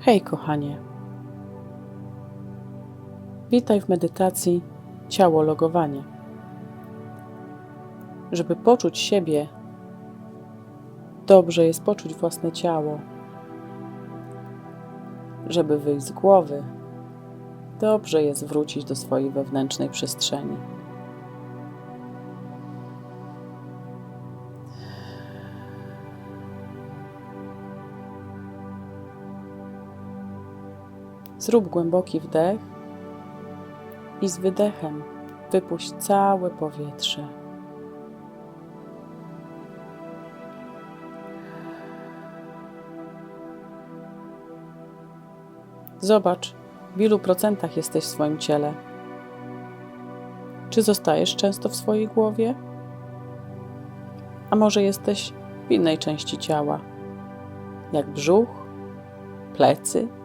Hej, kochanie. Witaj w medytacji ciało logowanie. Żeby poczuć siebie, dobrze jest poczuć własne ciało. Żeby wyjść z głowy, dobrze jest wrócić do swojej wewnętrznej przestrzeni. Zrób głęboki wdech i z wydechem wypuść całe powietrze. Zobacz, w ilu procentach jesteś w swoim ciele. Czy zostajesz często w swojej głowie? A może jesteś w innej części ciała, jak brzuch, plecy?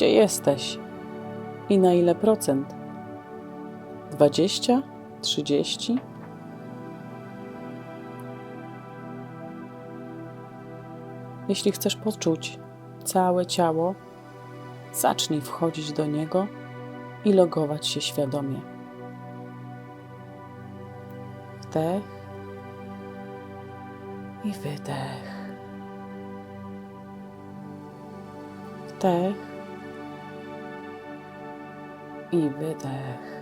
Gdzie jesteś i na ile procent? 20? 30? Jeśli chcesz poczuć całe ciało, zacznij wchodzić do niego i logować się świadomie. Wdech i wydech. Wdech i wydech.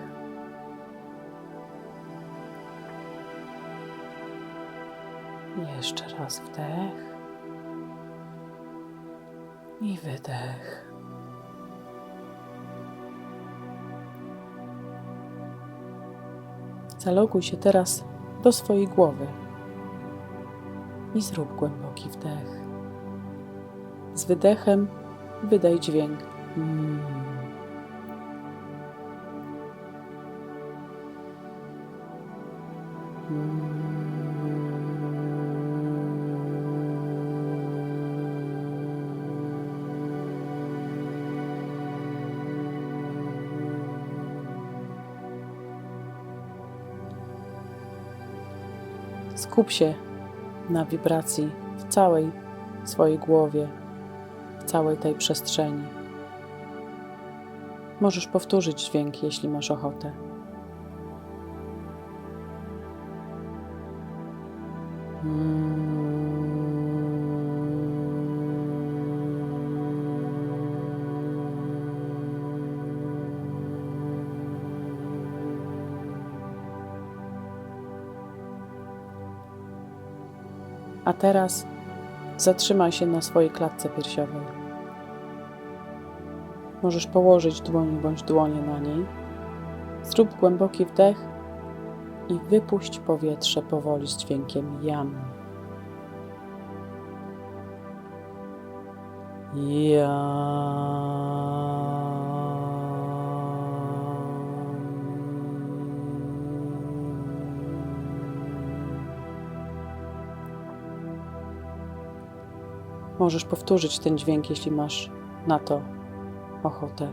Jeszcze raz wdech i wydech. Zaloguj się teraz do swojej głowy i zrób głęboki wdech. Z wydechem wydaj dźwięk. Mm. Skup się na wibracji w całej swojej głowie, w całej tej przestrzeni. Możesz powtórzyć dźwięk, jeśli masz ochotę. A teraz zatrzymaj się na swojej klatce piersiowej. Możesz położyć dłoń bądź dłonie na niej. Zrób głęboki wdech i wypuść powietrze powoli z dźwiękiem jam. Możesz powtórzyć ten dźwięk, jeśli masz na to ochotę.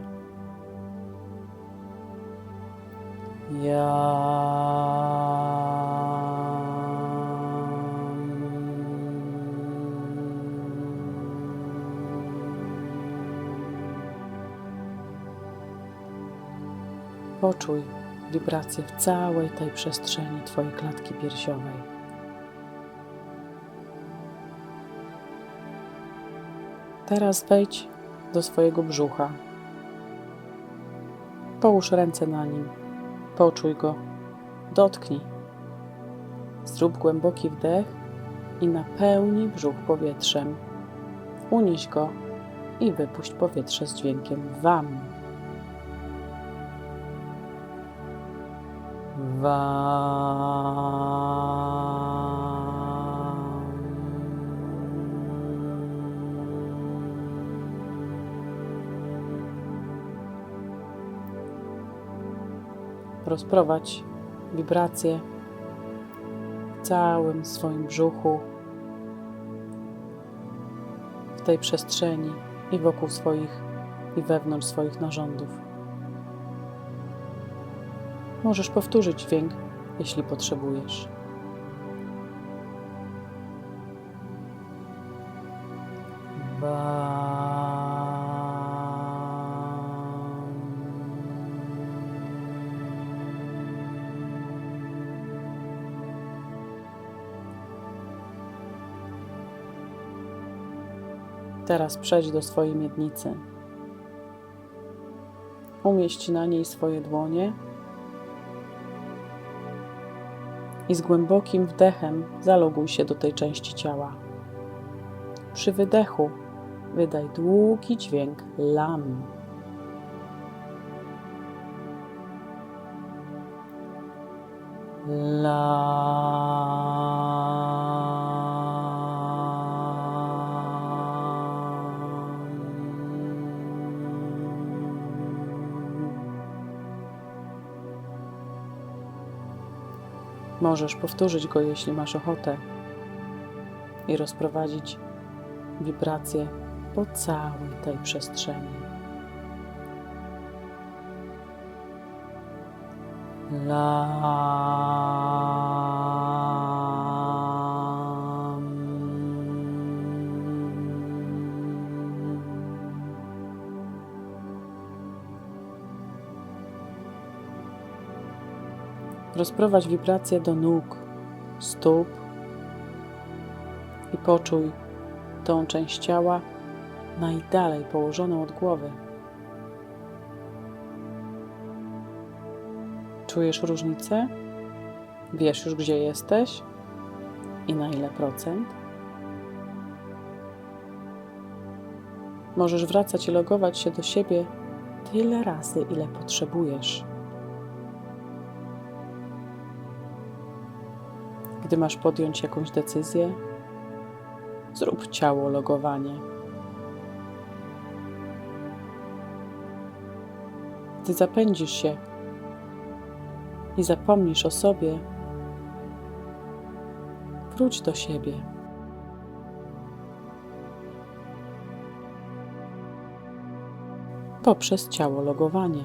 Ja. Poczuj wibracje w całej tej przestrzeni Twojej klatki piersiowej. Teraz wejdź do swojego brzucha. Połóż ręce na nim, poczuj go, dotknij. Zrób głęboki wdech i napełnij brzuch powietrzem. Unieś go i wypuść powietrze z dźwiękiem wam. Rozprowadź wibracje w całym swoim brzuchu, w tej przestrzeni i wokół swoich i wewnątrz swoich narządów. Możesz powtórzyć dźwięk, jeśli potrzebujesz. Teraz przejdź do swojej miednicy. Umieść na niej swoje dłonie i z głębokim wdechem zaloguj się do tej części ciała. Przy wydechu wydaj długi dźwięk lam. Lam. Możesz powtórzyć go, jeśli masz ochotę, i rozprowadzić wibracje po całej tej przestrzeni. Lam. Rozprowadź wibracje do nóg, stóp i poczuj tą część ciała najdalej położoną od głowy. Czujesz różnicę? Wiesz już, gdzie jesteś i na ile procent? Możesz wracać i logować się do siebie tyle razy, ile potrzebujesz. Gdy masz podjąć jakąś decyzję, zrób ciało logowanie. Gdy zapędzisz się i zapomnisz o sobie, wróć do siebie. Poprzez ciało logowanie.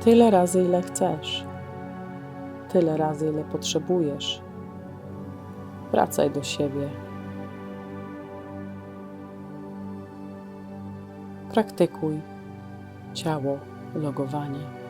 Tyle razy, ile chcesz. Tyle razy, ile potrzebujesz. Wracaj do siebie. Praktykuj ciało logowanie.